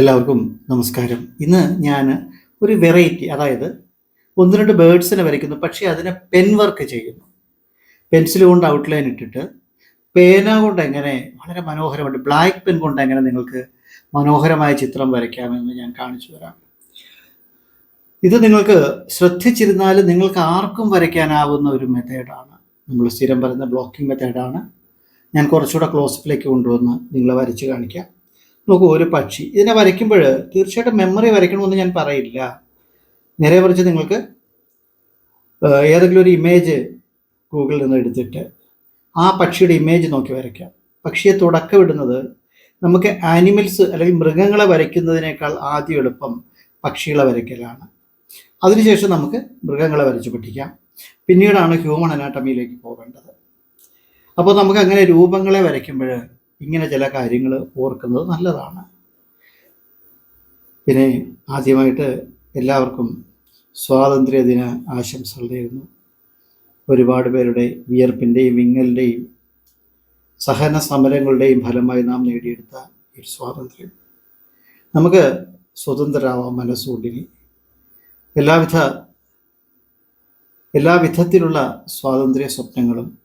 എല്ലാവർക്കും നമസ്കാരം. ഇന്ന് ഞാൻ ഒരു വെറൈറ്റി അതായത് ഒന്ന് രണ്ട് ബേഡ്സിനെ വരയ്ക്കുന്നു പക്ഷേ അതിനെ പെൻ വർക്ക് ചെയ്യുന്നു. പെൻസിൽ കൊണ്ട് ഔട്ട്ലൈൻ ഇട്ടിട്ട് പേന കൊണ്ട് എങ്ങനെ വളരെ മനോഹരമായിട്ട് ബ്ലാക്ക് പെൻ കൊണ്ട് എങ്ങനെ നിങ്ങൾക്ക് മനോഹരമായ ചിത്രം വരയ്ക്കാമെന്ന് ഞാൻ കാണിച്ചു തരാം. ഇത് നിങ്ങൾക്ക് ശ്രദ്ധിച്ചിരുന്നാൽ നിങ്ങൾക്ക് ആർക്കും വരയ്ക്കാനാവുന്ന ഒരു മെത്തേഡാണ് നമ്മൾ സ്ഥിരം പറയുന്ന ബ്ലോക്കിംഗ് മെത്തേഡാണ് ഞാൻ കുറച്ചുകൂടെ ക്ലോസപ്പിലേക്ക് കൊണ്ടുവന്ന് നിങ്ങളെ വരച്ച് കാണിക്കാം. നോക്കൂ ഒരു പക്ഷി. ഇതിനെ വരയ്ക്കുമ്പോൾ തീർച്ചയായിട്ടും മെമ്മറി വരയ്ക്കണമെന്ന് ഞാൻ പറയില്ല. നേരെ മറിച്ച് നിങ്ങൾക്ക് ഏതെങ്കിലും ഒരു ഇമേജ് ഗൂഗിളിൽ നിന്ന് എടുത്തിട്ട് ആ പക്ഷിയുടെ ഇമേജ് നോക്കി വരയ്ക്കാം. പക്ഷിയെ തുടക്കം ഇടുന്നത് നമുക്ക് ആനിമൽസ് അല്ലെങ്കിൽ മൃഗങ്ങളെ വരയ്ക്കുന്നതിനേക്കാൾ ആദ്യം എളുപ്പം പക്ഷികളെ വരയ്ക്കലാണ്. അതിനുശേഷം നമുക്ക് മൃഗങ്ങളെ വരച്ച് പഠിക്കാം പിന്നീടാണ് ഹ്യൂമൺ അനാട്ടമിയിലേക്ക് പോകേണ്ടത്. അപ്പോൾ നമുക്ക് അങ്ങനെ രൂപങ്ങളെ വരയ്ക്കുമ്പോൾ ഇങ്ങനെ ചില കാര്യങ്ങൾ ഓർക്കുന്നത് നല്ലതാണ്. പിന്നെ ആദ്യമായിട്ട് എല്ലാവർക്കും സ്വാതന്ത്ര്യദിന ആശംസകൾ നേരുന്നു. ഒരുപാട് പേരുടെ വിയർപ്പിന്റെയും വിങ്ങലിന്റെയും സഹന സമരങ്ങളുടെയും ഫലമായി നാം നേടിയെടുത്ത ഒരു സ്വാതന്ത്ര്യം. നമുക്ക് സ്വതന്ത്രരാവാം മനസ്സുകൊണ്ടിനി. എല്ലാവിധ എല്ലാ വിധത്തിലുള്ള സ്വാതന്ത്ര്യ സ്വപ്നങ്ങളും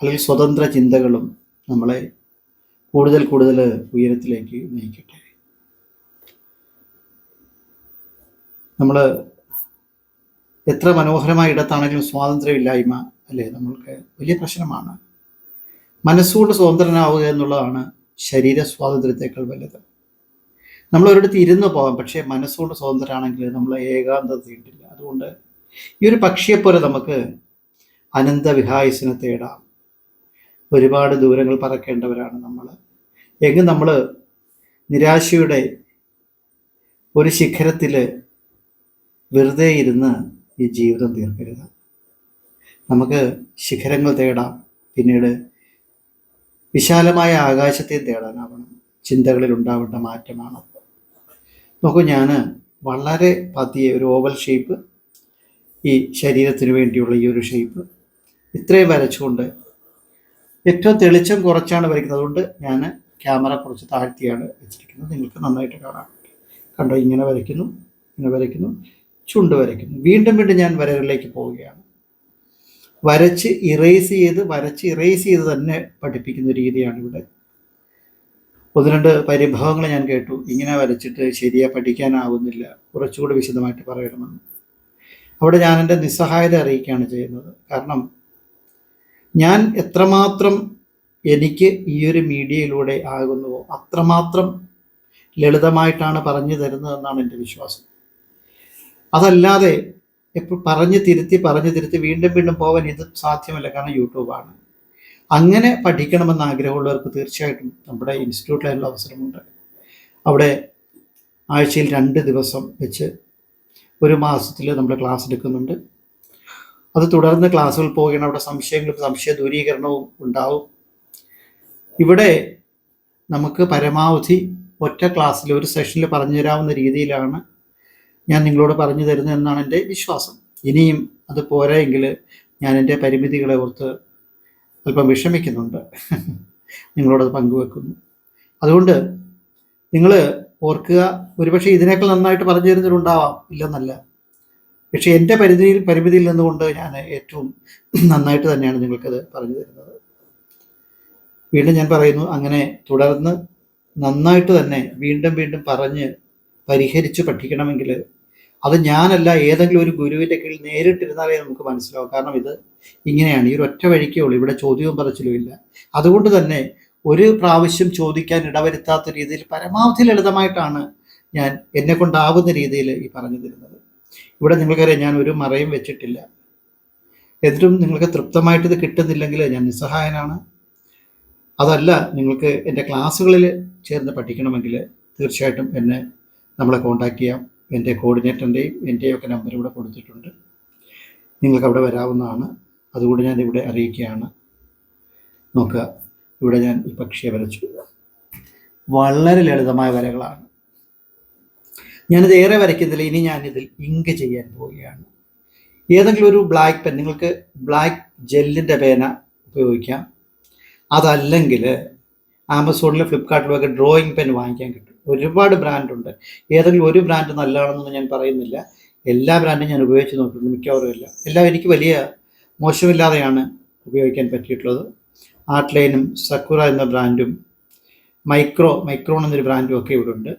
അല്ലെങ്കിൽ സ്വതന്ത്ര ചിന്തകളും നമ്മളെ കൂടുതൽ കൂടുതൽ ഉയരത്തിലേക്ക് നയിക്കട്ടെ. നമ്മൾ എത്ര മനോഹരമായ ഇടത്താണെങ്കിലും സ്വാതന്ത്ര്യമില്ലായ്മ അല്ലേ? നമ്മൾക്ക് വലിയ പ്രശ്നമാണ്. മനസ്സുകൊണ്ട് സ്വതന്ത്രനാവുക എന്നുള്ളതാണ് ശരീര സ്വാതന്ത്ര്യത്തെക്കാൾ വലുത്. നമ്മൾ ഒരിടത്ത് ഇരുന്ന് പോകാം പക്ഷേ മനസ്സുകൊണ്ട് സ്വതന്ത്രമാണെങ്കിൽ നമ്മൾ ഏകാന്തത കിട്ടില്ല അതുകൊണ്ട് ഈ ഒരു പക്ഷിയെപ്പോലെ നമുക്ക് അനന്ത വിഹായസിനെ തേടാം. ഒരുപാട് ദൂരങ്ങൾ പറക്കേണ്ടവരാണ് നമ്മൾ എങ്കിൽ നമ്മൾ നിരാശയുടെ ഒരു ശിഖരത്തിൽ വെറുതെ ഇരുന്ന് ഈ ജീവിതം തീർക്കരുത്. നമുക്ക് ശിഖരങ്ങൾ തേടാം പിന്നീട് വിശാലമായ ആകാശത്തെ തേടാനാവണം. ചിന്തകളിൽ ഉണ്ടാവേണ്ട മാറ്റമാണ്. നോക്കൂ ഞാൻ വളരെ പതിയെ ഒരു ഓവൽ ഷേപ്പ് ഈ ശരീരത്തിന് വേണ്ടിയുള്ള ഈ ഒരു ഷേപ്പ് ഇത്രയും വരച്ചുകൊണ്ട് ഏറ്റവും തെളിച്ചം കുറച്ചാണ് വരയ്ക്കുന്നത്. അതുകൊണ്ട് ഞാൻ ക്യാമറ കുറച്ച് താഴ്ത്തിയാണ് വെച്ചിരിക്കുന്നത്. നിങ്ങൾക്ക് നന്നായിട്ട് കാണാം. കണ്ടോ ഇങ്ങനെ വരയ്ക്കുന്നു ഇങ്ങനെ വരയ്ക്കുന്നു ചുണ്ട് വരയ്ക്കുന്നു. വീണ്ടും വീണ്ടും ഞാൻ വരകളിലേക്ക് പോവുകയാണ്. വരച്ച് ഇറേസ് ചെയ്ത് വരച്ച് ഇറേസ് ചെയ്ത് തന്നെ പഠിപ്പിക്കുന്ന രീതിയാണ് ഇവിടെ. ഒന്ന് രണ്ട് പരിഭവങ്ങൾ ഞാൻ കേട്ടു. ഇങ്ങനെ വരച്ചിട്ട് ശരിയാ പഠിക്കാനാവുന്നില്ല. കുറച്ചുകൂടി വിശദമായിട്ട് പറയണമെന്ന്. അവിടെ ഞാൻ എന്റെ നിസ്സഹായത അറിയിക്കുകയാണ് ചെയ്യുന്നത്. കാരണം ഞാൻ എത്രമാത്രം എനിക്ക് ഈ ഒരു മീഡിയയിലൂടെ ആകുന്നുവോ അത്രമാത്രം ലളിതമായിട്ടാണ് പറഞ്ഞു തരുന്നതെന്നാണ് എന്റെ വിശ്വാസം. അതല്ലാതെ എപ്പോൾ പറഞ്ഞ് തിരുത്തി പറഞ്ഞ് തിരുത്തി വീണ്ടും വീണ്ടും പോകാൻ ഇത് സാധ്യമല്ല. കാരണം യൂട്യൂബാണ് അങ്ങനെ പഠിക്കണമെന്ന് ആഗ്രഹമുള്ളവർക്ക് തീർച്ചയായിട്ടും നമ്മുടെ ഇൻസ്റ്റിറ്റ്യൂട്ടിലുള്ള അവസരമുണ്ട്. അവിടെ ആഴ്ചയിൽ രണ്ട് ദിവസം വെച്ച് ഒരു മാസത്തിൽ നമ്മൾ ക്ലാസ് എടുക്കുന്നുണ്ട്. അത് തുടർന്ന് ക്ലാസ്സുകൾ പോവുകയാണ്. അവിടെ സംശയങ്ങളും സംശയ ദൂരീകരണവും ഉണ്ടാവും. ഇവിടെ നമുക്ക് പരമാവധി ഒറ്റ ക്ലാസ്സിൽ ഒരു സെഷനിൽ പറഞ്ഞു തരാവുന്ന രീതിയിലാണ് ഞാൻ നിങ്ങളോട് പറഞ്ഞു തരുന്നത് എന്നാണ് എന്റെ വിശ്വാസം. ഇനിയും അത് പോരായെങ്കിൽ ഞാൻ എന്റെ പരിമിതികളെ ഓർത്ത് അല്പം വിഷമിക്കുന്നുണ്ട്. നിങ്ങളോടത് പങ്കുവെക്കുന്നു. അതുകൊണ്ട് നിങ്ങൾ ഓർക്കുക ഒരുപക്ഷെ ഇതിനേക്കാൾ നന്നായിട്ട് പറഞ്ഞു തരുന്നവരുണ്ടാവാം. ഇല്ലെന്നല്ല. പക്ഷേ എന്റെ പരിധിയിൽ പരിമിതിയിൽ നിന്നുകൊണ്ട് ഞാൻ ഏറ്റവും നന്നായിട്ട് തന്നെയാണ് നിങ്ങൾക്കത് പറഞ്ഞു തരുന്നത്. വീണ്ടും ഞാൻ പറയുന്നു അങ്ങനെ തുടർന്ന് നന്നായിട്ട് തന്നെ വീണ്ടും വീണ്ടും പറഞ്ഞ് പരിഹരിച്ച് പഠിക്കണമെങ്കിൽ അത് ഞാനല്ല ഏതെങ്കിലും ഒരു ഗുരുവിന്റെ കീഴിൽ നേരിട്ടിരുന്നാലേ നമുക്ക് മനസ്സിലാവും. കാരണം ഇത് ഇങ്ങനെയാണ് ഈ ഒരു ഒറ്റ വഴിക്കേ ഉള്ളൂ ഇവിടെ ചോദ്യവും പറച്ചിലും ഇല്ല. അതുകൊണ്ട് തന്നെ ഒരു പ്രാവശ്യം ചോദിക്കാൻ ഇടവരുത്താത്ത രീതിയിൽ പരമാവധി ലളിതമായിട്ടാണ് ഞാൻ എന്നെ കൊണ്ടാവുന്ന രീതിയിൽ ഈ പറഞ്ഞു തരുന്നത്. ഇവിടെ നിങ്ങൾക്കറിയാം ഞാൻ ഒരു മറയും വെച്ചിട്ടില്ല. എന്നിട്ടും നിങ്ങൾക്ക് തൃപ്തമായിട്ട് ഇത് കിട്ടുന്നില്ലെങ്കിൽ ഞാൻ നിസ്സഹായനാണ്. അതല്ല നിങ്ങൾക്ക് എന്റെ ക്ലാസ്സുകളിൽ ചേർന്ന് പഠിക്കണമെങ്കിൽ തീർച്ചയായിട്ടും എന്നെ നമ്മളെ കോൺടാക്ട് ചെയ്യാം. എന്റെ കോർഡിനേറ്ററിന്റെയും എന്റെയും ഒക്കെ നമ്പർ ഇവിടെ കൊടുത്തിട്ടുണ്ട്. നിങ്ങൾക്ക് അവിടെ വരാവുന്നതാണ്. അതുകൊണ്ട് ഞാൻ ഇവിടെ അറിയിക്കുകയാണ്. നോക്കുക ഇവിടെ ഞാൻ ഈ പക്ഷിയെ വരച്ചു. വളരെ ലളിതമായ വരകളാണ്. ഞാനിത് ഏറെ വരയ്ക്കുന്നില്ല ഇനി ഞാനിതിൽ ഇങ്ക് ചെയ്യാൻ പോവുകയാണ്. ഏതെങ്കിലും ഒരു ബ്ലാക്ക് പെൻ നിങ്ങൾക്ക് ബ്ലാക്ക് ജെല്ലിന്റെ പേന ഉപയോഗിക്കാം. അതല്ലെങ്കിൽ ആമസോണിലും ഫ്ലിപ്കാർട്ടിലും ഒക്കെ ഡ്രോയിങ് പെൻ വാങ്ങിക്കാൻ കിട്ടും. ഒരുപാട് ബ്രാൻഡുണ്ട്. ഏതെങ്കിലും ഒരു ബ്രാൻഡ് നല്ലതാണെന്നൊന്നും ഞാൻ പറയുന്നില്ല. എല്ലാ ബ്രാൻഡും ഞാൻ ഉപയോഗിച്ച് നോക്കിയിട്ടുണ്ട് മിക്കവാറും ഇല്ല. എല്ലാം എനിക്ക് വലിയ മോശമില്ലാതെയാണ് ഉപയോഗിക്കാൻ പറ്റിയിട്ടുള്ളത്. ആർട്ട്ലൈനും സക്കുറ എന്ന ബ്രാൻഡും മൈക്രോ മൈക്രോൺ എന്നൊരു ബ്രാൻഡും ഒക്കെ ഇവിടെ ഉണ്ട്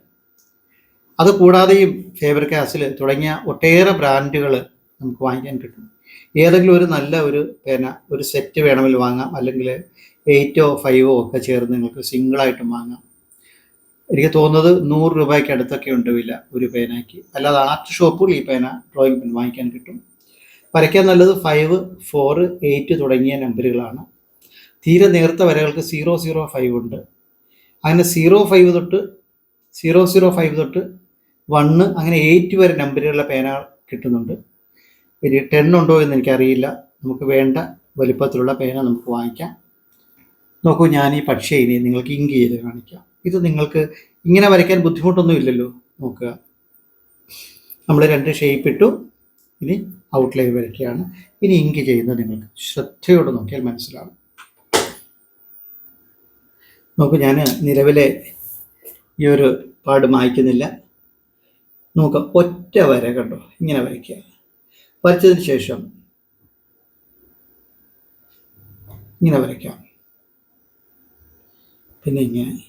അത് കൂടാതെയും ഫേബർ കാസിൽ തുടങ്ങിയ ഒട്ടേറെ ബ്രാൻഡുകൾ നമുക്ക് വാങ്ങിക്കാൻ കിട്ടും. ഏതെങ്കിലും ഒരു നല്ല ഒരു പേന ഒരു സെറ്റ് വേണമെങ്കിൽ വാങ്ങാം. അല്ലെങ്കിൽ എയ്റ്റോ ഫൈവോ ഒക്കെ ചേർന്ന് നിങ്ങൾക്ക് സിംഗിളായിട്ടും വാങ്ങാം. എനിക്ക് തോന്നുന്നത് നൂറ് രൂപയ്ക്ക് അടുത്തൊക്കെ ഉണ്ട് വില ഒരു പേനയ്ക്ക്. അല്ലാതെ ആർട്ട് ഷോപ്പുകൾ ഈ പേന ഡ്രോയിങ് പെൻ വാങ്ങിക്കാൻ കിട്ടും. വരയ്ക്കാൻ നല്ലത് ഫൈവ് ഫോർ എയ്റ്റ് തുടങ്ങിയ നമ്പറുകളാണ്. തീരെ നേർത്ത വരകൾക്ക് സീറോ സീറോ ഫൈവ് ഉണ്ട്. അങ്ങനെ സീറോ ഫൈവ് തൊട്ട് സീറോ സീറോ ഫൈവ് തൊട്ട് വണ്ണ് അങ്ങനെ എയ്റ്റ് വരെ നമ്പറുകളുടെ പേന കിട്ടുന്നുണ്ട്. ഇനി ടെൻ ഉണ്ടോ എന്ന് എനിക്കറിയില്ല. നമുക്ക് വേണ്ട വലിപ്പത്തിലുള്ള പേന നമുക്ക് വാങ്ങിക്കാം. നോക്കൂ ഞാൻ ഈ പക്ഷേ ഇനി നിങ്ങൾക്ക് ഇങ്ക് ചെയ്ത് കാണിക്കാം. ഇത് നിങ്ങൾക്ക് ഇങ്ങനെ വരയ്ക്കാൻ ബുദ്ധിമുട്ടൊന്നും ഇല്ലല്ലോ. നോക്കുക. നമ്മൾ രണ്ട് ഷേപ്പ് ഇട്ടു. ഇനി ഔട്ട്ലൈൻ വരയ്ക്കുകയാണ്. ഇനി ഇങ്ക് ചെയ്യുന്നത് നിങ്ങൾക്ക് ശ്രദ്ധയോടെ നോക്കിയാൽ മനസ്സിലാവും. നോക്കൂ ഞാൻ നിലവിലെ ഈ ഒരു പാട് മായ്ക്കുന്നില്ല. നോക്കാം. ഒറ്റ വര കണ്ടോ? ഇങ്ങനെ വരയ്ക്കുക. വരച്ചതിന് ശേഷം ഇങ്ങനെ വരയ്ക്കാം. പിന്നെ ഇങ്ങനെ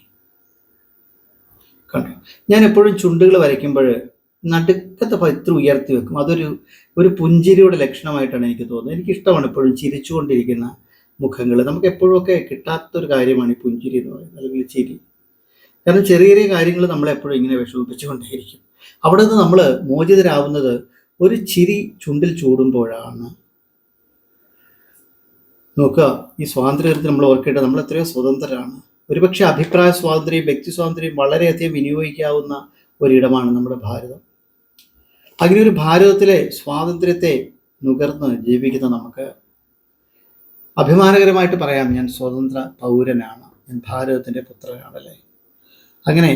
കണ്ടോ? ഞാൻ എപ്പോഴും ചുണ്ടുകൾ വരയ്ക്കുമ്പോൾ നടുക്കത്തെ പത്ര ഉയർത്തി വെക്കും. അതൊരു ഒരു പുഞ്ചിരിയുടെ ലക്ഷണമായിട്ടാണ് എനിക്ക് തോന്നുന്നത്. എനിക്കിഷ്ടമാണ് എപ്പോഴും ചിരിച്ചുകൊണ്ടിരിക്കുന്ന മുഖങ്ങൾ. നമുക്ക് എപ്പോഴുമൊക്കെ കിട്ടാത്തൊരു കാര്യമാണ് ഈ പുഞ്ചിരി എന്ന് പറയുന്നത് അല്ലെങ്കിൽ ചിരി. കാരണം ചെറിയ ചെറിയ കാര്യങ്ങൾ നമ്മളെപ്പോഴും ഇങ്ങനെ വിഷമിപ്പിച്ചുകൊണ്ടേയിരിക്കും. അവിടെ നിന്ന് നമ്മൾ മോചിതരാവുന്നത് ഒരു ചിരി ചുണ്ടിൽ ചൂടുമ്പോഴാണ്. നോക്കുക ഈ സ്വാതന്ത്ര്യത്തിൽ നമ്മൾ ഓർക്കേണ്ടത് നമ്മൾ എത്രയോ സ്വതന്ത്രരാണ്. ഒരുപക്ഷെ അഭിപ്രായ സ്വാതന്ത്ര്യം വ്യക്തി സ്വാതന്ത്ര്യം വളരെയധികം വിനിയോഗിക്കാവുന്ന ഒരിടമാണ് നമ്മുടെ ഭാരതം. അങ്ങനെ ഒരു ഭാരതത്തിലെ സ്വാതന്ത്ര്യത്തെ നുകർന്ന് ജീവിക്കുന്ന നമുക്ക് അഭിമാനകരമായിട്ട് പറയാം ഞാൻ സ്വതന്ത്ര പൗരനാണ് ഞാൻ ഭാരതത്തിന്റെ പുത്രനാണല്ലേ അങ്ങനെ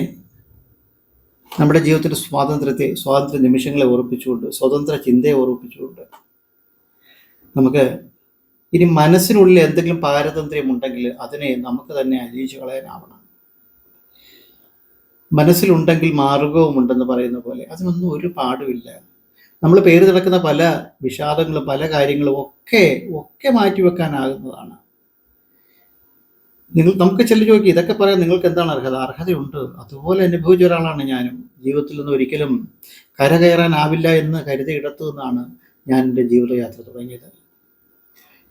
നമ്മുടെ ജീവിതത്തിന്റെ സ്വാതന്ത്ര്യത്തെ സ്വാതന്ത്ര്യ നിമിഷങ്ങളെ ഓർപ്പിച്ചുകൊണ്ട് സ്വതന്ത്ര ചിന്തയെ ഓർപ്പിച്ചുകൊണ്ട് നമുക്ക് ഇനി മനസ്സിനുള്ളിൽ എന്തെങ്കിലും പാരതന്ത്ര്യം ഉണ്ടെങ്കിൽ അതിനെ നമുക്ക് തന്നെ അലിയിച്ചു കളയാനാവണം. മനസ്സിലുണ്ടെങ്കിൽ മാർഗവും ഉണ്ടെന്ന് പറയുന്ന പോലെ അതിനൊന്നും ഒരു പാടുമില്ല. നമ്മൾ പേര് നടക്കുന്ന പല വിഷാദങ്ങളും പല കാര്യങ്ങളും ഒക്കെ ഒക്കെ മാറ്റിവെക്കാനാകുന്നതാണ്. നിങ്ങൾ നമുക്ക് ചെല്ലു ചോദിക്കും ഇതൊക്കെ പറയാൻ നിങ്ങൾക്ക് എന്താണ് അർഹത? അർഹതയുണ്ട്. അതുപോലെ അനുഭവിച്ച ഒരാളാണ് ഞാനും. ജീവിതത്തിൽ നിന്ന് ഒരിക്കലും കരകയറാനാവില്ല എന്ന് കരുതി ഇടത്തു നിന്നാണ് ഞാൻ എന്റെ ജീവിതയാത്ര തുടങ്ങിയത്.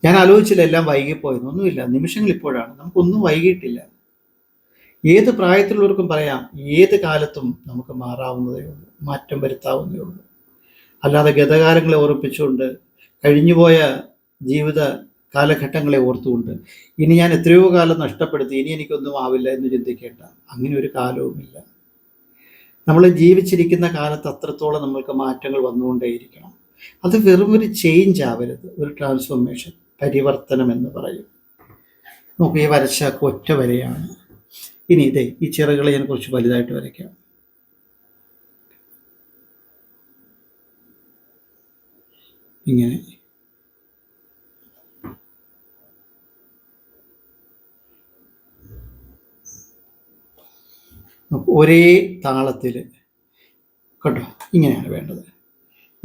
ഞാൻ ആലോചിച്ചില്ല എല്ലാം വൈകിപ്പോയെന്ന്. ഒന്നുമില്ല. നിമിഷങ്ങൾ ഇപ്പോഴാണ്. നമുക്കൊന്നും വൈകിട്ടില്ല ഏത് പ്രായത്തിലുള്ളവർക്കും പറയാം ഏത് കാലത്തും നമുക്ക് മാറാവുന്നതേ ഉള്ളൂ മാറ്റം വരുത്താവുന്നതേ ഉള്ളൂ. അല്ലാതെ ഗതകാലങ്ങളെ ഓർപ്പിച്ചുകൊണ്ട് കഴിഞ്ഞുപോയ ജീവിത കാലഘട്ടങ്ങളെ ഓർത്തുകൊണ്ട് ഇനി ഞാൻ എത്രയോ കാലം നഷ്ടപ്പെടുത്തി ഇനി എനിക്കൊന്നും ആവില്ല എന്ന് ചിന്തിക്കേണ്ട. അങ്ങനെ ഒരു കാലവുമില്ല. നമ്മൾ ജീവിച്ചിരിക്കുന്ന കാലത്ത് അത്രത്തോളം നമ്മൾക്ക് മാറ്റങ്ങൾ വന്നുകൊണ്ടേയിരിക്കണം. അത് വെറും ഒരു ചേഞ്ച് ആവരുത്. ഒരു ട്രാൻസ്ഫോർമേഷൻ പരിവർത്തനം എന്ന് പറയും. നമുക്ക് ഈ വരച്ച ഒറ്റ വരെയാണ്. ഇനി ഇതേ ഈ ചിറകളെ ഞാൻ കുറച്ച് വലുതായിട്ട് വരയ്ക്കാം. ഇങ്ങനെ. ഒരേ താളത്തിൽ കേട്ടോ ഇങ്ങനെയാണ് വേണ്ടത്.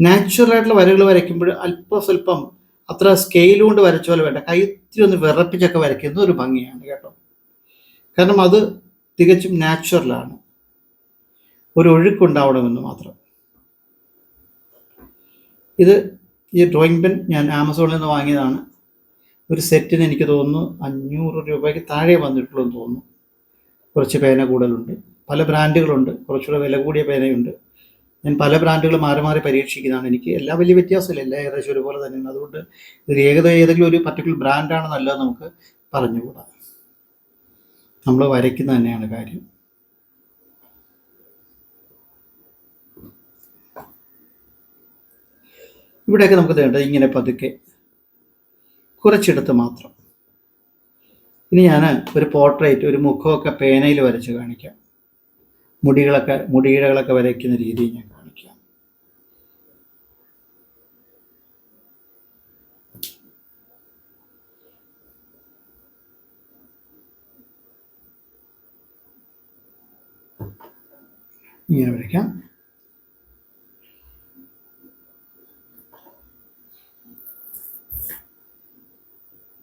നാച്ചുറലായിട്ടുള്ള വരകൾ വരയ്ക്കുമ്പോൾ അല്പം സ്വല്പം അത്ര സ്കെയിൽ കൊണ്ട് വരച്ച പോലെ വേണ്ട. കൈത്തിരി ഒന്ന് വിറപ്പിച്ചൊക്കെ വരയ്ക്കുന്ന ഒരു ഭംഗിയാണ് കേട്ടോ. കാരണം അത് തികച്ചും നാച്ചുറലാണ് ഒരു ഒഴുക്കുണ്ടാവണമെന്ന് മാത്രം. ഇത് ഈ ഡ്രോയിങ് പെൻ ഞാൻ ആമസോണിൽ നിന്ന് വാങ്ങിയതാണ്. ഒരു സെറ്റിന് എനിക്ക് തോന്നുന്നു അഞ്ഞൂറ് രൂപയ്ക്ക് താഴെ വന്നിട്ടുള്ളൂ എന്ന് തോന്നുന്നു. കുറച്ച് പേന കൂടുതലുണ്ട്. പല ബ്രാൻഡുകളുണ്ട്. കുറച്ചുകൂടെ വില കൂടിയ പേനയുണ്ട്. ഞാൻ പല ബ്രാൻഡുകൾ മാറി മാറി പരീക്ഷിക്കുന്നതാണ്. എനിക്ക് എല്ലാ വലിയ വ്യത്യാസമില്ല. എല്ലാ ഏകദേശം ഒരുപോലെ തന്നെയാണ്. അതുകൊണ്ട് ഇത് ഏകദേശം ഏതെങ്കിലും ഒരു പർട്ടിക്കുലർ ബ്രാൻഡാണ് നല്ലത് നമുക്ക് പറഞ്ഞുകൂടാ. നമ്മൾ വരയ്ക്കുന്ന തന്നെയാണ് കാര്യം. ഇവിടെയൊക്കെ നമുക്ക് വേണ്ട ഇങ്ങനെ പതുക്കെ. കുറച്ചിടത്ത് മാത്രം. ഇനി ഞാൻ ഒരു പോർട്രേറ്റ് ഒരു മുഖമൊക്കെ പേനയിൽ വരച്ച് കാണിക്കാം. മുടികളൊക്കെ മുടിയിഴകളൊക്കെ വരയ്ക്കുന്ന രീതി ഞാൻ കാണിക്കാം. ഇങ്ങനെ വരയ്ക്കാം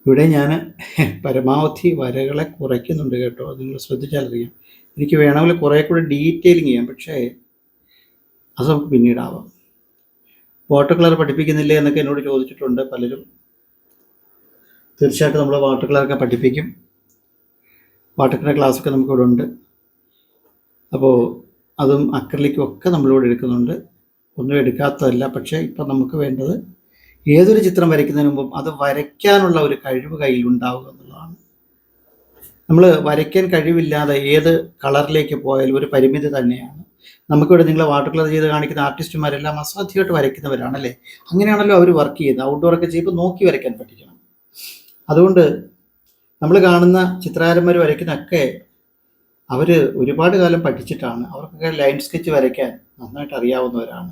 ഇവിടെ ഞാൻ പരമാവധി വരകളെ കുറയ്ക്കുന്നുണ്ട് കേട്ടോ. നിങ്ങൾ ശ്രദ്ധിച്ചാൽ അറിയാം. എനിക്ക് വേണമെങ്കിൽ കുറേ കൂടെ ഡീറ്റെയിലിങ് ചെയ്യാം. പക്ഷേ അത് നമുക്ക് പിന്നീടാവാം. വാട്ടർ കളർ പഠിപ്പിക്കുന്നില്ലേ എന്നൊക്കെ എന്നോട് ചോദിച്ചിട്ടുണ്ട് പലരും. തീർച്ചയായിട്ടും നമ്മൾ വാട്ടർ കളറൊക്കെ പഠിപ്പിക്കും. വാട്ടർ കളർ ക്ലാസ്സൊക്കെ നമുക്കിവിടെ ഉണ്ട്. അപ്പോൾ അതും അക്രലിക്കും ഒക്കെ നമ്മളിവിടെ എടുക്കുന്നുണ്ട്. ഒന്നും എടുക്കാത്തതല്ല. പക്ഷേ ഇപ്പം നമുക്ക് വേണ്ടത് ഏതൊരു ചിത്രം വരയ്ക്കുന്നതിന് മുമ്പും അത് വരയ്ക്കാനുള്ള ഒരു കഴിവ് കയ്യിൽ ഉണ്ടാവുക എന്നുള്ളതാണ്. നമ്മൾ വരയ്ക്കാൻ കഴിവില്ലാതെ ഏത് കളറിലേക്ക് പോയാലും ഒരു പരിമിതി തന്നെയാണ്. നമുക്കിവിടെ നിങ്ങൾ വാട്ടർ കളർ ചെയ്ത് കാണിക്കുന്ന ആർട്ടിസ്റ്റുമാരെല്ലാം അസാധ്യമായിട്ട് വരയ്ക്കുന്നവരാണല്ലേ? അങ്ങനെയാണല്ലോ അവർ വർക്ക് ചെയ്യുന്നത്. ഔട്ട്ഡോർ ഒക്കെ ചെയ്യുമ്പോൾ നോക്കി വരയ്ക്കാൻ പഠിക്കണം അതുകൊണ്ട് നമ്മൾ കാണുന്ന ചിത്രകാരന്മാർ വരയ്ക്കുന്നതൊക്കെ അവർ ഒരുപാട് കാലം പഠിച്ചിട്ടാണ്. അവർക്കൊക്കെ ലൈൻ സ്കെച്ച് വരയ്ക്കാൻ നന്നായിട്ട് അറിയാവുന്നവരാണ്.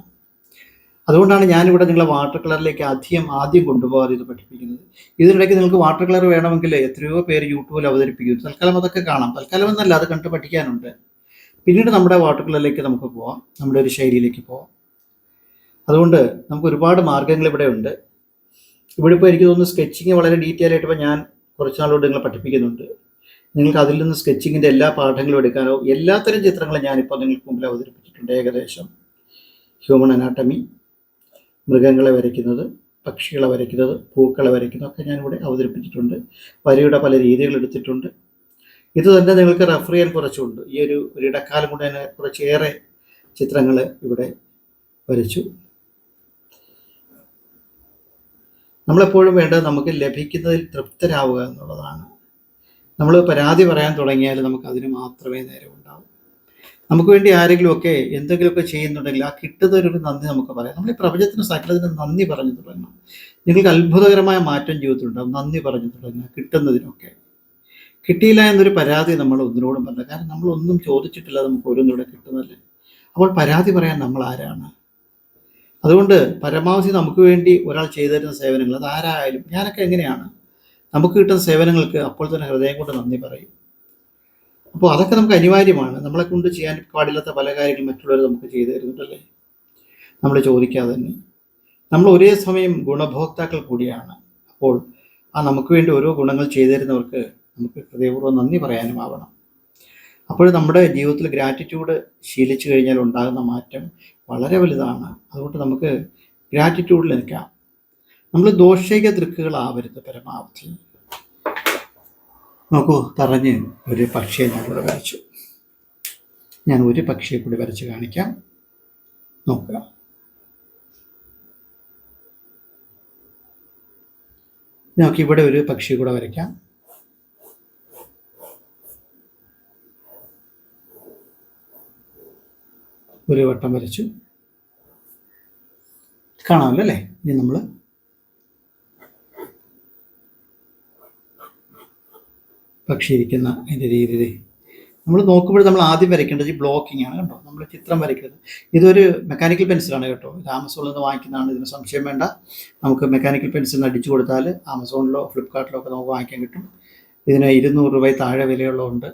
അതുകൊണ്ടാണ് ഞാനിവിടെ നിങ്ങളെ വാട്ടർ കളറിലേക്ക് അധികം ആദ്യം കൊണ്ടുപോകാതെ ഇത് പഠിപ്പിക്കുന്നത്. ഇതിനിടയ്ക്ക് നിങ്ങൾക്ക് വാട്ടർ കളർ വേണമെങ്കിൽ എത്രയോ പേര് യൂട്യൂബിൽ അവതരിപ്പിക്കുന്നു. തൽക്കാലം അതൊക്കെ കാണാം. തൽക്കാലം എന്നല്ല അത് കണ്ട് പഠിക്കാനുണ്ട്. പിന്നീട് നമ്മുടെ വാട്ടർ കളറിലേക്ക് നമുക്ക് പോവാം. നമ്മുടെ ഒരു ശൈലിയിലേക്ക് പോവാം. അതുകൊണ്ട് നമുക്ക് ഒരുപാട് മാർഗങ്ങൾ ഇവിടെ ഉണ്ട്. ഇവിടെ ഇപ്പോൾ എനിക്ക് തോന്നുന്നു സ്കെച്ചിങ് വളരെ ഡീറ്റെയിൽ ആയിട്ട് ഇപ്പോൾ ഞാൻ കുറച്ച് നാളുകൊണ്ട് നിങ്ങളെ പഠിപ്പിക്കുന്നുണ്ട്. നിങ്ങൾക്ക് അതിൽ നിന്ന് സ്കെച്ചിങ്ങിന്റെ എല്ലാ പാഠങ്ങളും എടുക്കാനോ എല്ലാത്തരം ചിത്രങ്ങളും ഞാനിപ്പോൾ നിങ്ങൾക്ക് മുമ്പിൽ അവതരിപ്പിച്ചിട്ടുണ്ട്. ഏകദേശം ഹ്യൂമൺ അനാട്ടമി മൃഗങ്ങളെ വരയ്ക്കുന്നത് പക്ഷികളെ വരയ്ക്കുന്നത് പൂക്കളെ വരയ്ക്കുന്നത് ഒക്കെ ഞാനിവിടെ അവതരിപ്പിച്ചിട്ടുണ്ട്. വരയുടെ പല രീതികൾ എടുത്തിട്ടുണ്ട്. ഇത് തന്നെ നിങ്ങൾക്ക് റെഫർ ചെയ്യാൻ കുറച്ചുണ്ട്. ഈ ഒരു ഇടക്കാലം കൊണ്ട് തന്നെ കുറച്ചേറെ ചിത്രങ്ങൾ ഇവിടെ വരച്ചു. നമ്മളെപ്പോഴും വേണ്ടത് നമുക്ക് ലഭിക്കുന്നതിൽ തൃപ്തരാവുക എന്നുള്ളതാണ്. നമ്മൾ പരാതി പറയാൻ തുടങ്ങിയാൽ നമുക്ക് അതിന് മാത്രമേ നേരം ഉണ്ടാവൂ നമുക്ക് വേണ്ടി ആരെങ്കിലുമൊക്കെ എന്തെങ്കിലുമൊക്കെ ചെയ്യുന്നുണ്ടെങ്കിൽ ആ കിട്ടുന്നതിനൊരു നന്ദി നമുക്ക് പറയാം. നമ്മൾ ഈ പ്രപഞ്ചത്തിന് സകലത്തിന് നന്ദി പറഞ്ഞു തുടങ്ങണം. നിങ്ങൾക്ക് അത്ഭുതകരമായ മാറ്റം ജീവിതത്തിലുണ്ടാവും നന്ദി പറഞ്ഞു തുടങ്ങുക. കിട്ടുന്നതിനൊക്കെ. കിട്ടിയില്ല എന്നൊരു പരാതി നമ്മൾ ഒന്നിനോടും പറഞ്ഞു കാരണം നമ്മളൊന്നും ചോദിച്ചിട്ടില്ല നമുക്ക് ഓരോന്നിവിടെ കിട്ടുന്നല്ലേ അപ്പോൾ പരാതി പറയാൻ നമ്മൾ ആരാണ്? അതുകൊണ്ട് പരമാവധി നമുക്ക് വേണ്ടി ഒരാൾ ചെയ്തു തരുന്ന സേവനങ്ങൾ അത് ആരായാലും ഞാനൊക്കെ എങ്ങനെയാണ്? നമുക്ക് കിട്ടുന്ന സേവനങ്ങൾക്ക് അപ്പോൾ തന്നെ ഹൃദയം കൊണ്ട് നന്ദി പറയും. അപ്പോൾ അതൊക്കെ നമുക്ക് അനിവാര്യമാണ്. നമ്മളെ കൊണ്ട് ചെയ്യാൻ പാടില്ലാത്ത പല കാര്യങ്ങളും മറ്റുള്ളവർ നമുക്ക് ചെയ്തു തരുന്നുണ്ടല്ലേ? നമ്മൾ ചോദിക്കാതെ തന്നെ. നമ്മൾ ഒരേ സമയം ഗുണഭോക്താക്കൾ കൂടിയാണ്. അപ്പോൾ ആ നമുക്ക് വേണ്ടി ഓരോ ഗുണങ്ങൾ ചെയ്തു തരുന്നവർക്ക് നമുക്ക് ഹൃദയപൂർവം നന്ദി പറയാനും ആവണം. അപ്പോൾ നമ്മുടെ ജീവിതത്തിൽ ഗ്രാറ്റിറ്റ്യൂഡ് ശീലിച്ചു കഴിഞ്ഞാൽ ഉണ്ടാകുന്ന മാറ്റം വളരെ വലുതാണ്. അതുകൊണ്ട് നമുക്ക് ഗ്രാറ്റിറ്റ്യൂഡിൽ നിൽക്കാം നമ്മൾ ദോഷിക ദൃക്കുകളാവരുത് പരമാവധി. നോക്കൂ പറഞ്ഞ് ഒരു പക്ഷിയെ ഞാൻ ഇവിടെ വരച്ചു. ഞാൻ ഒരു പക്ഷിയെ കൂടി വരച്ച് കാണിക്കാം. നോക്കുക. നമുക്ക് ഇവിടെ ഒരു പക്ഷി കൂടെ വരയ്ക്കാം. ഒരു വട്ടം വരച്ചു. കാണാമല്ലോ അല്ലേ? ഇനി നമ്മൾ പക്ഷി ഇരിക്കുന്ന അതിന്റെ രീതിയിൽ. നമ്മൾ നോക്കുമ്പോൾ നമ്മൾ ആദ്യം വരയ്ക്കേണ്ടത് ഈ ബ്ലോക്കിംഗ് ആണ് കേട്ടോ നമ്മൾ ചിത്രം വരയ്ക്കുന്നത് ഇതൊരു മെക്കാനിക്കൽ പെൻസിലാണ് കേട്ടോ. ഇത് ആമസോണിൽ നിന്ന് വാങ്ങിക്കുന്നതാണ്. ഇതിന് സംശയം വേണ്ട. നമുക്ക് മെക്കാനിക്കൽ പെൻസിൽ അടിച്ചു കൊടുത്താൽ ആമസോണിലോ ഫ്ലിപ്കാർട്ടിലോ ഒക്കെ നമുക്ക് വാങ്ങിക്കാൻ കിട്ടും. ഇതിന് ഇരുന്നൂറ് രൂപ താഴെ വിലയുള്ളതുണ്ട്.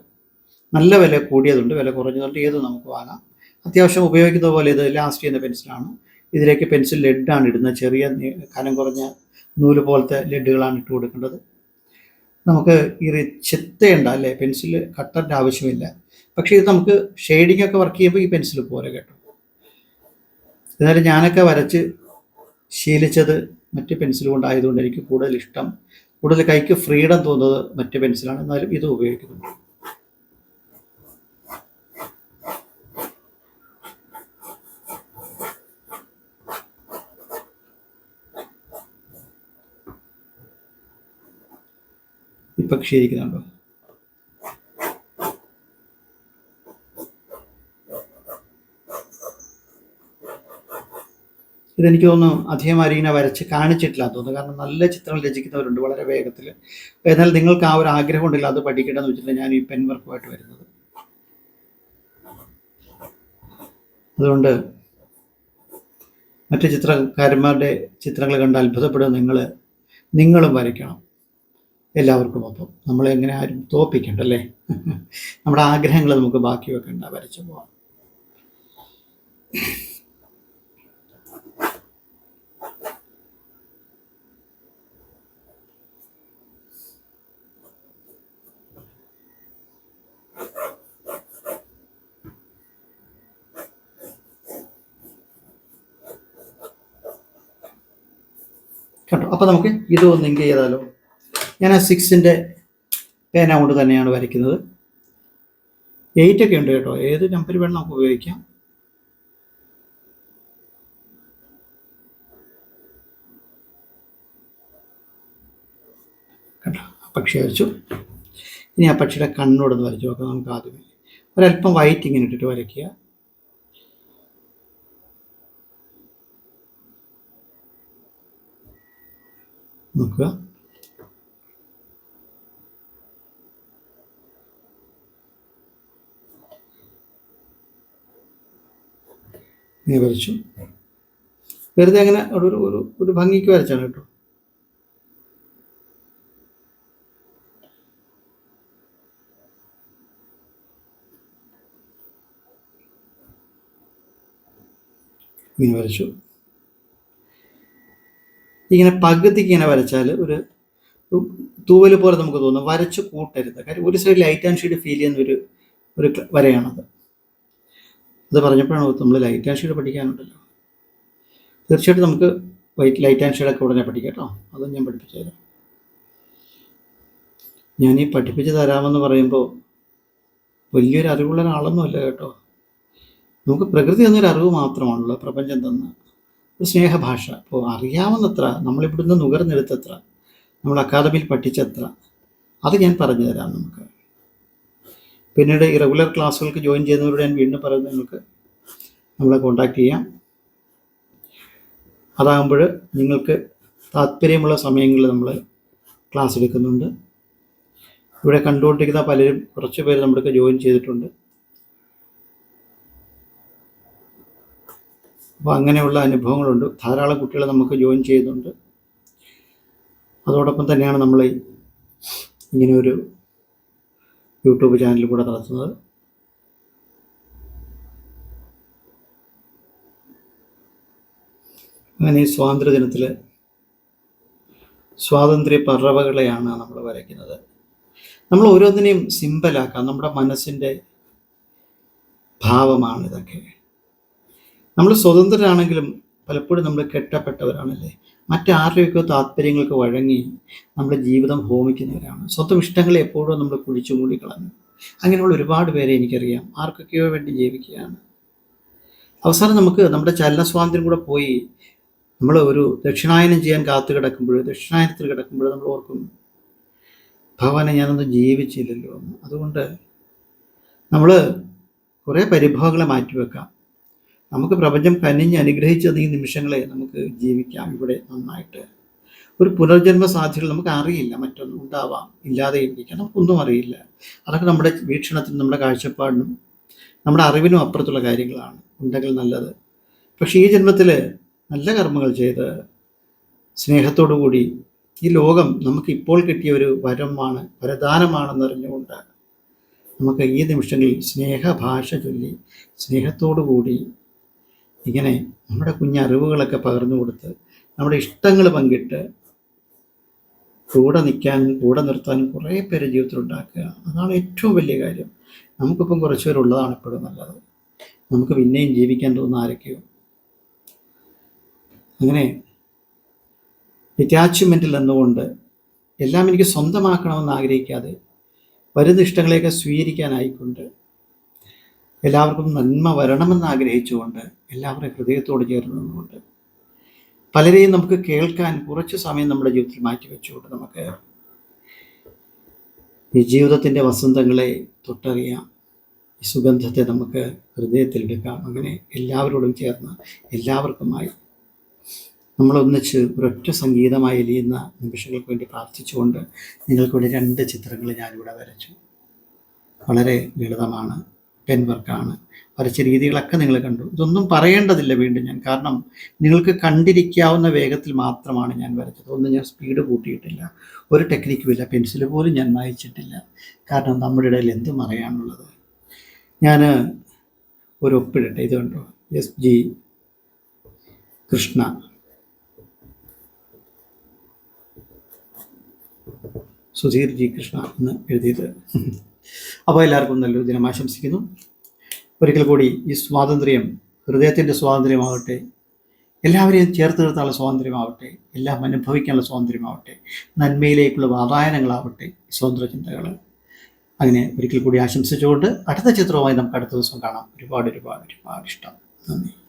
നല്ല വില കൂടിയതുണ്ട്. വില കുറഞ്ഞതുണ്ട് ഏത് നമുക്ക് വാങ്ങാം. അത്യാവശ്യം ഉപയോഗിക്കുന്ന പോലെ ഇത് ലാസ്റ്റ് ചെയ്യുന്ന പെൻസിലാണ് ഇതിലേക്ക് പെൻസിൽ ലെഡ് ആണ് ഇടുന്നത്. ചെറിയ കനം കുറഞ്ഞ നൂൽ പോലത്തെ ലെഡുകളാണ് ഇട്ട് കൊടുക്കേണ്ടത്. നമുക്ക് ഈ ചെത്തേണ്ട അല്ലേ? പെൻസിൽ കട്ടറിന്റെ ആവശ്യമില്ല. പക്ഷേ ഇത് നമുക്ക് ഷെയ്ഡിംഗ് ഒക്കെ വർക്ക് ചെയ്യുമ്പോൾ ഈ പെൻസിൽ പോരെ കേട്ടോ. എന്നാലും ഞാനൊക്കെ വരച്ച് ശീലിച്ചത് മറ്റ് പെൻസിൽ കൊണ്ടായതുകൊണ്ട് എനിക്ക് കൂടുതൽ ഇഷ്ടം കൂടുതൽ കൈക്ക് ഫ്രീഡം തോന്നുന്നത് മറ്റ് പെൻസിലാണ് എന്നാലും ഇത് ഉപയോഗിക്കുന്നുണ്ട്. ഈ പക്ഷി ഇരിക്കുന്നുണ്ടോ ഇതെനിക്ക് തോന്നുന്നു അധികം ഇങ്ങനെ വരച്ച് കാണിച്ചിട്ടില്ല തോന്നുന്നു. കാരണം നല്ല ചിത്രങ്ങൾ രചിക്കുന്നവരുണ്ട് വളരെ വേഗത്തിൽ എന്നാൽ നിങ്ങൾക്ക് ആ ഒരു ആഗ്രഹം ഉണ്ടല്ലോ അത് പഠിക്കണമെന്ന് വെച്ചിട്ടുണ്ടെങ്കിൽ ഞാൻ ഈ പെൻ വർക്കുമായിട്ട് വരുന്നത്. അതുകൊണ്ട് മറ്റു ചിത്രകാരന്മാരുടെ ചിത്രങ്ങൾ കണ്ട് അത്ഭുതപ്പെടുന്ന നിങ്ങൾ നിങ്ങളും വരയ്ക്കണം. എല്ലാവർക്കും ഒപ്പം. നമ്മളെങ്ങനെ എങ്ങനെ ആരും തോപ്പിക്കണ്ടല്ലേ നമ്മുടെ ആഗ്രഹങ്ങൾ നമുക്ക് ബാക്കി വെക്കണ്ട വരച്ചു പോവാം. കണ്ടോ? അപ്പോൾ നമുക്ക് ഇത് ഒന്ന് ചെയ്താലോ ഞാൻ ആ സിക്സിന്റെ പേന കൊണ്ട് തന്നെയാണ് വരയ്ക്കുന്നത്. എയ്റ്റ് ഒക്കെ ഉണ്ട് കേട്ടോ. ഏത് നമ്പർ വേണം നമുക്ക് ഉപയോഗിക്കാം. കേട്ടോ പക്ഷി വരച്ചു. ഇനി ആ പക്ഷിയുടെ കണ്ണോടൊന്ന് വരച്ചു നോക്കാം നമുക്ക് ആദ്യമേ. ഒരല്പം വൈറ്റ് ഇങ്ങനെ ഇട്ടിട്ട് വരയ്ക്കുക. നോക്കുക. ഇങ്ങനെ വരച്ചു വെറുതെ അങ്ങനെ ഒരു ഒരു- ഒരു ഒരു ഭംഗിക്ക് വരച്ചാണ് കേട്ടോ. ഇങ്ങനെ വരച്ചു. ഇങ്ങനെ പകുതിക്ക് ഇങ്ങനെ വരച്ചാൽ ഒരു തൂവൽ പോലെ നമുക്ക് തോന്നും. വരച്ച് കൂട്ടരുത്. കാര്യം ഒരു side light and shade feel ചെയ്യുന്ന ഒരു ഒരു വരയാണത്. അത് പറഞ്ഞപ്പോഴാണ് നമ്മൾ ലൈറ്റ് ആൻഡ് ഷെയ്ഡ് പഠിക്കാനുണ്ടല്ലോ. തീർച്ചയായിട്ടും നമുക്ക് വൈറ്റ് ലൈറ്റ് ആൻഡ് ഷെയ്ഡൊക്കെ ഉടനെ പഠിക്കാം അതും ഞാൻ പഠിപ്പിച്ചു തരാം. ഞാൻ ഈ പഠിപ്പിച്ച് തരാമെന്ന് പറയുമ്പോൾ വലിയൊരു അറിവുള്ള ഒരാളൊന്നുമല്ല കേട്ടോ. നമുക്ക് പ്രകൃതി എന്നൊരു അറിവ് മാത്രമാണല്ലോ പ്രപഞ്ചം തന്ന. ഒരു സ്നേഹഭാഷ. അപ്പോൾ അറിയാവുന്നത്ര നമ്മളിവിടുന്ന് നുകർന്നെടുത്തത്ര നമ്മൾ അക്കാദമിയിൽ പഠിച്ചത്ര അത് ഞാൻ പറഞ്ഞു തരാം നമുക്ക്. പിന്നീട് ഈ റെഗുലർ ക്ലാസ്സുകൾക്ക് ജോയിൻ ചെയ്യുന്നവരോട് ഞാൻ വീണ്ടും പറയുന്നത് നിങ്ങൾക്ക് നമ്മളെ കോൺടാക്റ്റ് ചെയ്യാം. അതാകുമ്പോൾ നിങ്ങൾക്ക് താല്പര്യമുള്ള സമയങ്ങളിൽ നമ്മൾ ക്ലാസ് എടുക്കുന്നുണ്ട്. ഇവിടെ കണ്ടുകൊണ്ടിരിക്കുന്ന പലരും കുറച്ച് പേര് നമ്മൾക്ക് ജോയിൻ ചെയ്തിട്ടുണ്ട്. അപ്പോൾ അങ്ങനെയുള്ള അനുഭവങ്ങളുണ്ട്. ധാരാളം കുട്ടികൾ നമുക്ക് ജോയിൻ ചെയ്യുന്നുണ്ട്. അതോടൊപ്പം തന്നെയാണ് നമ്മൾ ഇങ്ങനെ ഒരു യൂട്യൂബ് ചാനലിൽ കൂടെ നടത്തുന്നത്. അങ്ങനെ ഈ സ്വാതന്ത്ര്യദിനത്തിൽ സ്വാതന്ത്ര്യ പറവകളെയാണ് നമ്മൾ വരയ്ക്കുന്നത്. നമ്മൾ ഓരോന്നിനെയും സിമ്പലാക്കാം നമ്മുടെ മനസ്സിന്റെ ഭാവമാണ് ഇതൊക്കെ. നമ്മൾ സ്വതന്ത്രരാണെങ്കിലും പലപ്പോഴും നമ്മൾ കെട്ടപ്പെട്ടവരാണല്ലേ? മറ്റാരുടെയൊക്കെ താല്പര്യങ്ങൾക്ക് വഴങ്ങി നമ്മുടെ ജീവിതം ഹോമിക്കുന്നവരാണ്. സ്വന്തം ഇഷ്ടങ്ങളെ എപ്പോഴും നമ്മൾ കുഴിച്ചു മൂടിക്കളഞ്ഞു അങ്ങനെയുള്ള ഒരുപാട് പേരെ എനിക്കറിയാം. ആർക്കൊക്കെയോ വേണ്ടി ജീവിക്കുകയാണ്. അവസാനം നമുക്ക് നമ്മുടെ ചലന സ്വാതന്ത്ര്യം കൂടെ പോയി നമ്മൾ ഒരു ദക്ഷിണായനം ചെയ്യാൻ കാത്തു കിടക്കുമ്പോൾ ദക്ഷിണായനത്തിൽ കിടക്കുമ്പോൾ നമ്മൾ ഓർക്കും ഭഗവാനെ ഞാനൊന്നും ജീവിച്ചില്ലല്ലോ. അതുകൊണ്ട് നമ്മൾ കുറേ പരിഭവങ്ങളെ മാറ്റിവെക്കാം. നമുക്ക് പ്രപഞ്ചം കനിഞ്ഞ് അനുഗ്രഹിച്ചത് ഈ നിമിഷങ്ങളെ നമുക്ക് ജീവിക്കാം. ഇവിടെ നന്നായിട്ട് ഒരു പുനർജന്മ സാധ്യതകൾ നമുക്ക് അറിയില്ല. മറ്റൊന്നും ഉണ്ടാവാം. ഇല്ലാതെ ഇരിക്കാം. നമുക്കൊന്നും അറിയില്ല. അതൊക്കെ നമ്മുടെ വീക്ഷണത്തിനും നമ്മുടെ കാഴ്ചപ്പാടിനും നമ്മുടെ അറിവിനും അപ്പുറത്തുള്ള കാര്യങ്ങളാണ്. ഉണ്ടെങ്കിൽ നല്ലത്. പക്ഷേ ഈ ജന്മത്തിൽ നല്ല കർമ്മങ്ങൾ ചെയ്ത് സ്നേഹത്തോടു കൂടി ഈ ലോകം നമുക്ക് ഇപ്പോൾ കിട്ടിയ ഒരു വരമാണ് വരദാനമാണെന്നറിഞ്ഞുകൊണ്ട് നമുക്ക് ഈ നിമിഷങ്ങളിൽ സ്നേഹഭാഷ ചൊല്ലി സ്നേഹത്തോടു കൂടി ഇങ്ങനെ നമ്മുടെ കുഞ്ഞറിവുകളൊക്കെ പകർന്നു കൊടുത്ത് നമ്മുടെ ഇഷ്ടങ്ങൾ പങ്കിട്ട് കൂടെ നിൽക്കാനും കൂടെ നിർത്താനും കുറേ പേര് ജീവിതത്തിൽ ഉണ്ടാക്കുക അതാണ് ഏറ്റവും വലിയ കാര്യം. നമുക്കിപ്പം കുറച്ച് പേരുള്ളതാണ് എപ്പോഴും നല്ലത്. നമുക്ക് പിന്നെയും ജീവിക്കാൻ തോന്നുന്ന ആരൊക്കെയോ? അങ്ങനെ ഡിറ്റാച്ച്മെന്റിൽ നിന്നുകൊണ്ട് എല്ലാം എനിക്ക് സ്വന്തമാക്കണമെന്ന് ആഗ്രഹിക്കാതെ വരുന്ന ഇഷ്ടങ്ങളെയൊക്കെ സ്വീകരിക്കാനായിക്കൊണ്ട് എല്ലാവർക്കും നന്മ വരണമെന്ന് ആഗ്രഹിച്ചുകൊണ്ട് എല്ലാവരുടെ ഹൃദയത്തോട് ചേർന്ന് നിന്നുകൊണ്ട് പലരെയും നമുക്ക് കേൾക്കാൻ കുറച്ച് സമയം നമ്മുടെ ജീവിതത്തിൽ മാറ്റി വെച്ചുകൊണ്ട് നമുക്ക് ഈ ജീവിതത്തിന്റെ വസന്തങ്ങളെ തൊട്ടറിയാം. ഈ സുഗന്ധത്തെ നമുക്ക് ഹൃദയത്തിൽ ഹൃദയത്തിലെടുക്കാം അങ്ങനെ എല്ലാവരോടും ചേർന്ന് എല്ലാവർക്കുമായി നമ്മളൊന്നിച്ച് ഒരൊറ്റ സംഗീതമായി എലിയുന്ന നിമിഷങ്ങൾക്ക് വേണ്ടി പ്രാർത്ഥിച്ചുകൊണ്ട് നിങ്ങൾക്കിവിടെ രണ്ട് ചിത്രങ്ങൾ ഞാനിവിടെ വരച്ചു. വളരെ ലളിതമാണ്. പെൻ വർക്കാണ് വരച്ച രീതികളൊക്കെ നിങ്ങൾ കണ്ടു. ഇതൊന്നും പറയേണ്ടതില്ല വീണ്ടും ഞാൻ. കാരണം നിങ്ങൾക്ക് കണ്ടിരിക്കാവുന്ന വേഗത്തിൽ മാത്രമാണ് ഞാൻ വരച്ചത്. ഒന്നും ഞാൻ സ്പീഡ് കൂട്ടിയിട്ടില്ല. ഒരു ടെക്നിക്കും ഇല്ല. പെൻസിൽ പോലും ഞാൻ വായിച്ചിട്ടില്ല കാരണം നമ്മുടെ ഇടയിൽ എന്ത് മറയാണുള്ളത് ഞാൻ ഒരു ഒപ്പിടട്ടെ. ഇത് കണ്ടോ? S G Krishna. Sudheer G Krishna എന്ന് എഴുതിയത്. അപ്പോൾ എല്ലാവർക്കും നല്ലൊരു ദിനം ആശംസിക്കുന്നു. ഒരിക്കൽ കൂടി ഈ സ്വാതന്ത്ര്യം ഹൃദയത്തിന്റെ സ്വാതന്ത്ര്യമാവട്ടെ എല്ലാവരെയും ചേർത്ത് നിർത്താനുള്ള സ്വാതന്ത്ര്യമാവട്ടെ എല്ലാം അനുഭവിക്കാനുള്ള സ്വാതന്ത്ര്യമാവട്ടെ നന്മയിലേക്കുള്ള വാതായനങ്ങളാവട്ടെ സ്വതന്ത്ര ചിന്തകൾ അങ്ങനെ ഒരിക്കൽ കൂടി ആശംസിച്ചുകൊണ്ട് അടുത്ത ചിത്രവുമായി നമുക്ക് അടുത്ത ദിവസം കാണാം. ഒരുപാട് ഒരുപാട് ഒരുപാട് ഇഷ്ടം. നന്ദി.